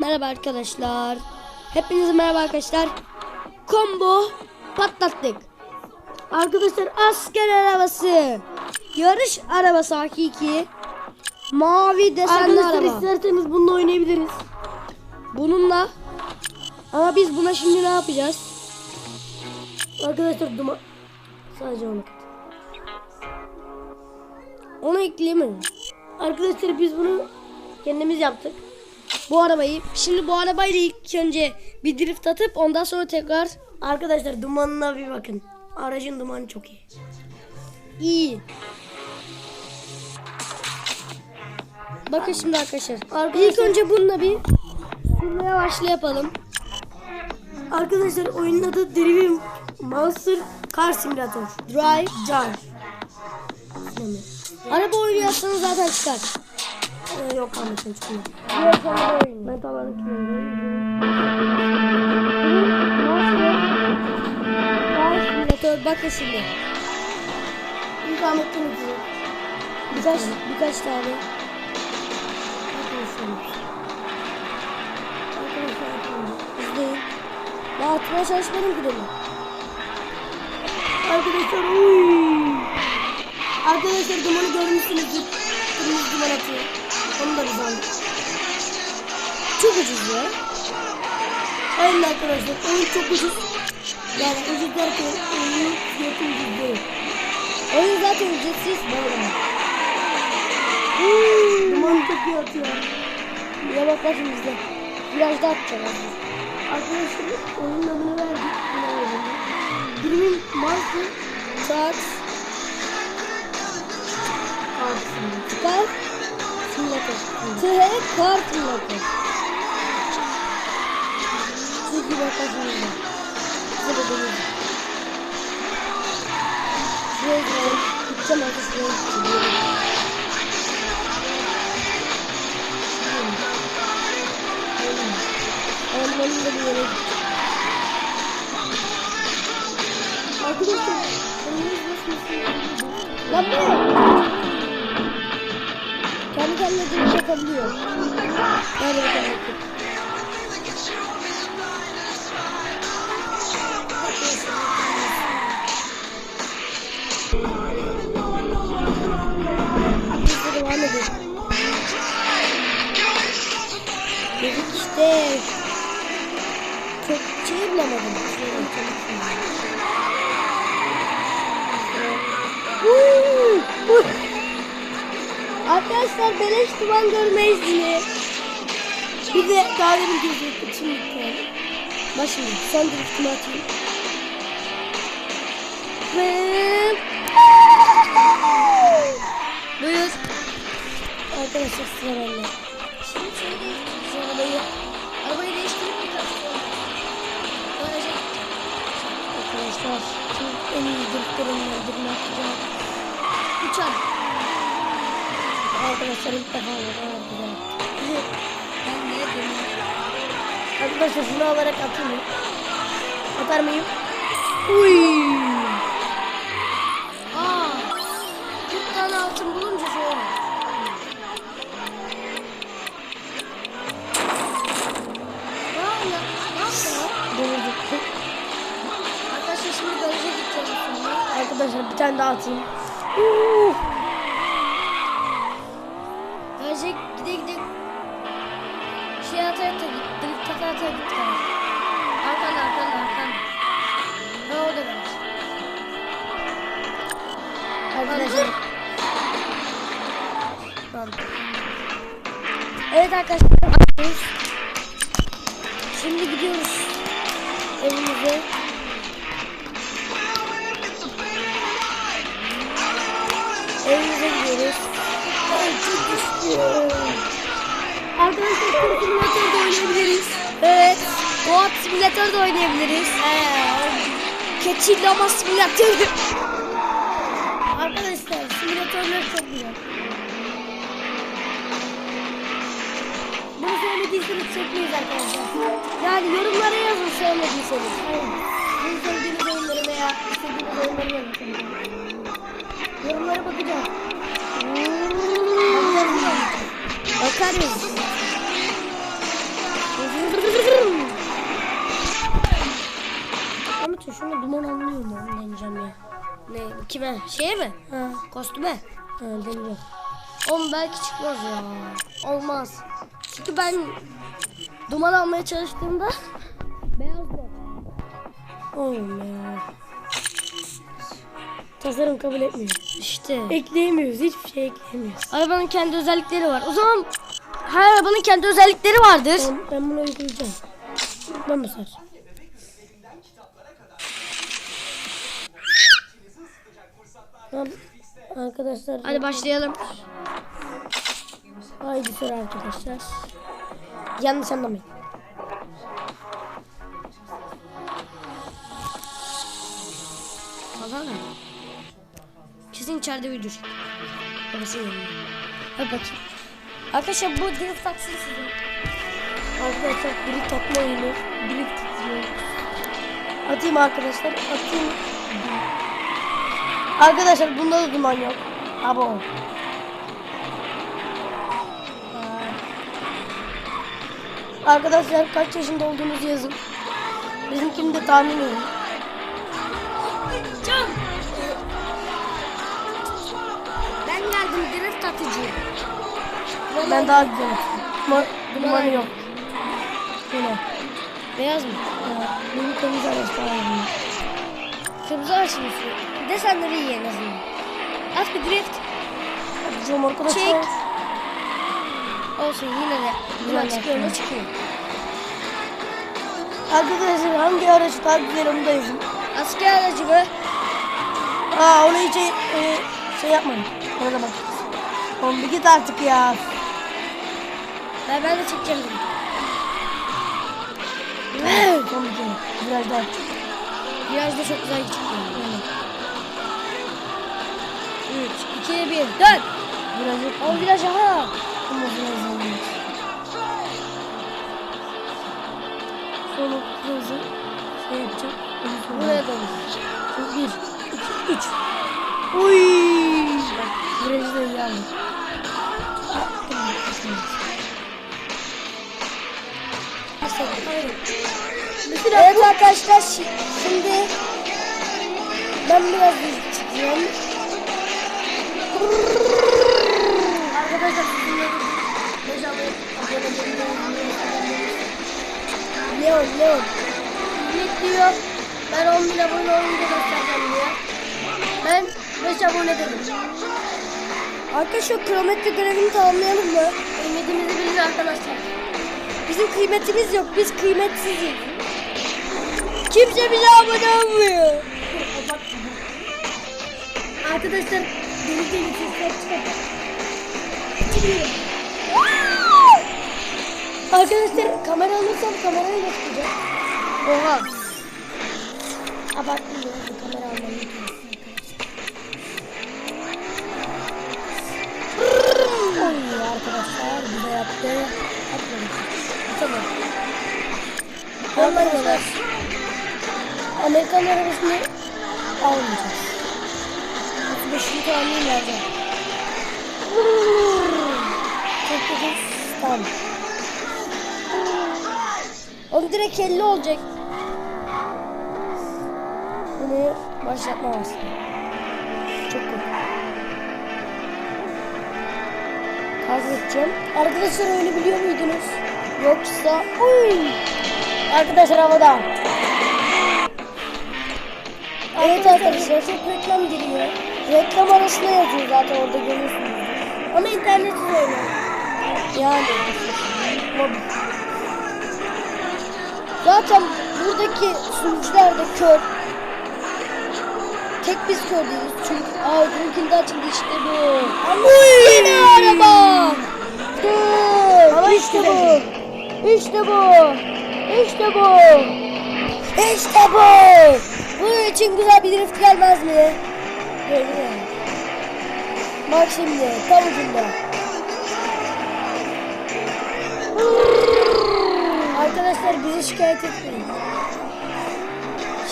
Merhaba arkadaşlar. Hepinize merhaba arkadaşlar. Combo patlattık. Arkadaşlar asker arabası. Yarış arabası hakiki. Mavi desenli Arkadaşlar araba. isterseniz bununla oynayabiliriz. Bununla ama biz buna şimdi ne yapacağız? Arkadaşlar duman. Sadece onu. Onu ekleyemedim. Arkadaşlar biz bunu kendimiz yaptık. Bu arabayı şimdi bu arabayla ilk önce bir drift atıp ondan sonra tekrar Arkadaşlar dumanına bir bakın. Aracın dumanı çok iyi. iyi. Bakın şimdi arkadaşlar. Arkadaşlar- İlk önce bununla bir sürmeye başla yapalım. Arkadaşlar oyunun adı Dream Monster Car Simulator. Drive. Car. Araba oyunu yapsanız zaten çıkar. Ee, yok. Direkt araba oyunu. Ben tabanı kimim? Simülatör bakın şimdi. İlk Ahmet'ten ötürü. Birkaç, birkaç tane. İzleyin. Ben atmaya çalışmadım ki demin. Arkadaşlar uy. Arkadaşlar dumanı görmüşsünüzdür. Kırmızı duman atıyor. Onu da biz aldık. Çok ucuz ya. Aynen arkadaşlar oyun çok ucuz. Yani ucuz derken oyunun fiyatı ucuz değil. Oyun zaten ücretsiz. Böyle. Duman çok iyi atıyor. Ya bak bakın bizde. Virajda atacağız. Arkadaşlar oyunun adını verdik. Yine verdim. Dream Monster Truck, Car Simulator. Car, Simulator. T, Car Simulator. Çünkü bak bakın bizde. Bize de dönüyor. Şuraya gidelim. Gideceğim artık şuraya gideceğim. Ormanın da bir yere gideceğim. Arkadaşlar oyunumuz nasıl Lan bu ne? Kendi kendine dönüş yapabiliyor. Hadi beleş duman görmeyiz diye. Bir de daha demin geziyorduk. Şimdi bitti. Bak şimdi son driftimi atayım. Ve... Buyur. Arkadaşlar sıra bende. Şimdi şöyle değiştireceğiz arabayı. Arabayı değiştirip bir. Böylece... Arkadaşlar şimdi en iyi driftlerimle durma atacağım. Uçar. Arkadaşlar ilk defa var. Güzel. Ben dönüyorum. Arkadaşlar şunu alarak atayım mı? Atar mıyım? Uy. Aa. 40 tane altın bulunca yapıyor? Denedik. Arkadaşlar şimdi garaja gideceğiz. Arkadaşlar bir tane daha atayım. Garaja gide gide şey ata ata git. Drift ata ata git garaj. Arkanda arkanda arkanda. Ha o da garaj. Arkadaşlar. Evet arkadaşlar. Simülatör de oynayabiliriz. Keçi lama simülatörü. Arkadaşlar simülatörler çok güzel. Bunu sevmediyseniz çekmeyiz arkadaşlar. Yani yorumlara yazın sevmediyseniz. Aynen. Bunu sevdiğiniz oyunları veya istediğiniz oyunları yazın. Yorumlara bakacağız. Bakarız. Şunu duman anlıyor mu? Onu deneyeceğim ya. Ne? Kime? Şeye mi? Ha, Kostüme? ha deniyor. Oğlum belki çıkmaz ya. Olmaz. Çünkü ben duman almaya çalıştığımda beyaz bot. Oğlum ya. Tasarım kabul etmiyor. İşte. Ekleyemiyoruz. Hiçbir şey ekleyemiyoruz. Arabanın kendi özellikleri var. O zaman her arabanın kendi özellikleri vardır. Ben, ben bunu uygulayacağım. Ben bu sefer. Tamam. Arkadaşlar. Hadi başlayalım. Haydi sıra arkadaşlar. Yanlış anlamayın. Mı? Kesin içeride video çek. Babası yanında. Hadi bakayım. Arkadaşlar bu drift taksisi sizin. Arkadaşlar biri tatlı oyunu. Biri titriyor. Atayım arkadaşlar. Atayım. Arkadaşlar bunda da duman yok. Abo. Arkadaşlar kaç yaşında olduğunuzu yazın. Bizimkini de tahmin edin. Can. Ben geldim drift atıcı. Ben daha güzel dumanı yok. Böyle. Beyaz mı? Ya, Benim kırmızı araç daha Kırmızı açmışsın. Desenleri iyi en azından. At bir drift. Atacağım arkadaşlar. Çek. Olsun yine de. Güzel çıkıyor yaptın. çıkıyor. Arkadaşlar hangi araç daha güzel onu da yazın. Asker aracı mı? Aa onu hiç e, şey yapmayın. Ona da bak. Oğlum bir git artık ya. Ben, ben de çekeceğim kere. Biraz daha. Virajda çok güzel çıkıyor. 3, 2, 1, dön. Yok. O viraj aha. Ama biraz daha. Sonra da şey yapacağım. Buraya dön. Şimdi Bir, iki, üç. Uy. Bak virajı da iyi aldım. Aa, tamam. Evet arkadaşlar şi- şimdi ben biraz çıkıyorum. Arkadaşlar Leon Leon. İlk diyor ben 10 bin abone olunca göstereceğim diyor. Ben 5 abone dedim. Arkadaşlar kilometre görevini tamamlayalım mı? Kıymetimizi bilin arkadaşlar. Bizim kıymetimiz yok. Biz kıymetsiziz. Kimse bize abone olmuyor. Arkadaşlar deli deli sesler çıkacak. Arkadaşlar kamera alırsam kamerayı çıkacak. Oha. Abarttım biraz kamera almayı. Oy arkadaşlar bize yaptı. Atmadık. Tamam. Arkadaşlar Amerikan arabasını almayacağız. 35'ini tamamlayayım vereceğim. Tamam. Oğlum direkt 50 olacak. Bunu başlatma aslında. Çok kötü. Kaybedeceğim. Arkadaşlar öyle biliyor muydunuz? Yoksa... Uy! Arkadaşlar havada. Evet arkadaşlar çok reklam geliyor. Reklam arasında yazıyor zaten orada görüyorsunuz. Ama internetsiz oynar. Yani. Zaten buradaki sunucular da kör. Tek biz kör değiliz. Çünkü aa öbürünkinde açıldı işte bu. Uy! Yine araba. Dur. Ama işte işte bu. İşte bu. İşte bu. İşte bu. Bunun için güzel bir drift gelmez mi? Geliyor. Bak şimdi tam ucunda. Arkadaşlar bizi şikayet etmeyin.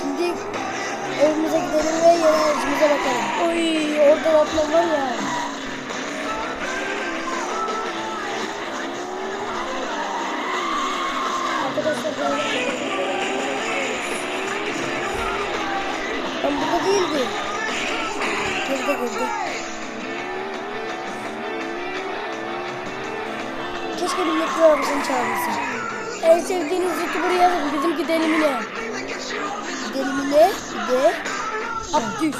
Şimdi evimize gidelim ve yeni aracımıza bakalım. Oy orada atlam var ya. Değildi. Girdi girdi. Keşke milletli arabasını çağırsa. En sevdiğiniz YouTuber yazın. Bizimki Delimine. Delimine bir de Abdüz.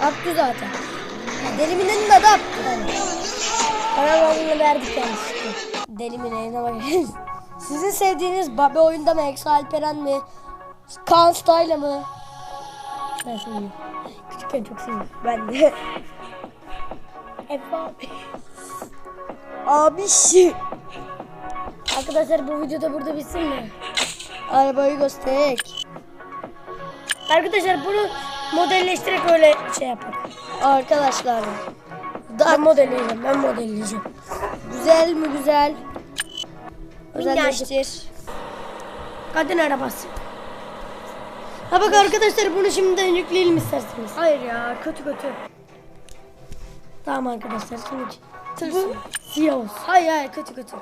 Abdü zaten. Ya Delimine'nin adı Abdü. Yani. Kanalını verdik yanlışlıkla. Delimine'ye bakın. Sizin sevdiğiniz Babe oyunda mı? Ex Alperen mi? Kaan Style mı? Ben seviyorum. Küçükken çok seviyorum. Ben de. Efe abi. Abişi. Arkadaşlar bu videoda burada bitsin mi? Arabayı gösterek. Arkadaşlar bunu modelleştirerek öyle şey yapalım. Arkadaşlar. Ben modelleyeceğim. Ben modelleyeceğim. Güzel mi güzel? Özelleştir. Kadın arabası. Ha bak arkadaşlar bunu şimdiden yükleyelim isterseniz. Hayır ya kötü kötü. Tamam arkadaşlar şimdi. Tırsın. Bu siyah olsun. Hayır hayır kötü kötü.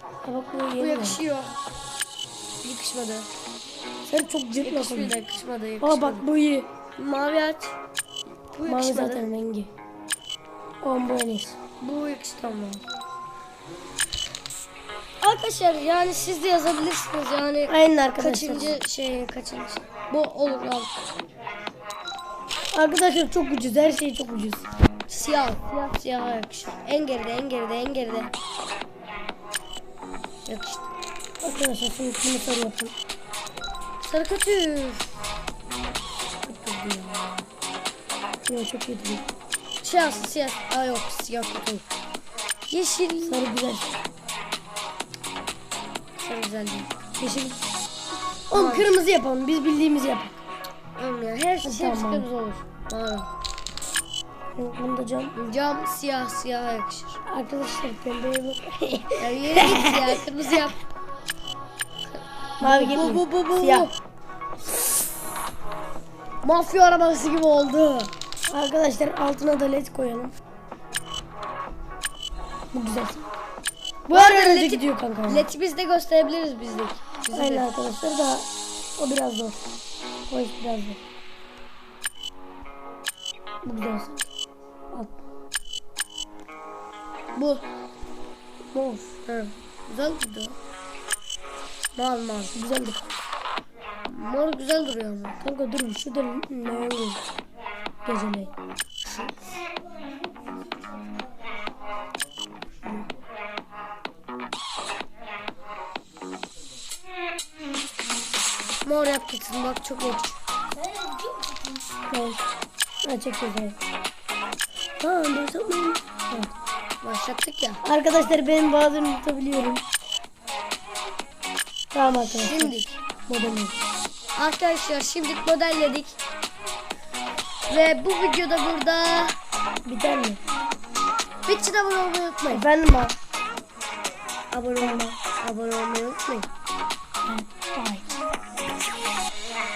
Ha bak bu Bu yakışıyor. Yakışmadı. Sen çok cırtma Yakışmadı yakışmadı yakışmadı. Aa bak bu iyi. Mavi aç. Bu Mavi yakışmadı. zaten rengi. On bu en iyisi. Bu yakıştı ama. Arkadaşlar yani siz de yazabilirsiniz yani. Aynen arkadaşlar. Kaçıncı şey kaçıncı. Bu olur al. Arkadaşlar çok ucuz. Her şey çok ucuz. Siyah. Siyah siyah yakışır. En geride en geride en geride. Yakıştı. Arkadaşlar şimdi bunu sarı yapın. Sarı kötü. Yok çok iyi değil. Siyah siyah. Aa yok siyah kötü. Yeşil. Sarı güzel. Sarı güzel değil. Yeşil. Oğlum kırmızı yapalım. Biz bildiğimizi yapalım. Oğlum ya her şey Tamam. tamam. kırmızı olur. Mavi. Bunu da cam. Cam siyah siyah yakışır. Arkadaşlar pembeye bak. Ya yere git ya kırmızı yap. Mavi bu bu bu bu. Siyah. Mafya arabası gibi oldu. Arkadaşlar altına da led koyalım. Bu güzel. Bu arada led- gidiyor kanka. Leti biz de gösterebiliriz bizlik. Bizim Aynen arkadaşlar da o biraz zor. O iş biraz zor. Bu güzel. Al. Bu. Mor. Hı. Güzel durdu. Mal mal. Güzeldi. Mor güzel duruyor ama. Kanka dur şu da ne olur. Geceleyin. Bak çok yakışıyor. Evet. Ha çok güzel. Ha başlatmayın. Evet. Başlattık ya. Arkadaşlar ben bazen unutabiliyorum. Tamam arkadaşlar. Şimdi Modelim. arkadaşlar şimdi modelledik. Ve bu videoda burada Biter mi? bir çift abone olmayı unutmayın. Efendim abi. Abone olmayı, abone olmayı unutmayın. Evet.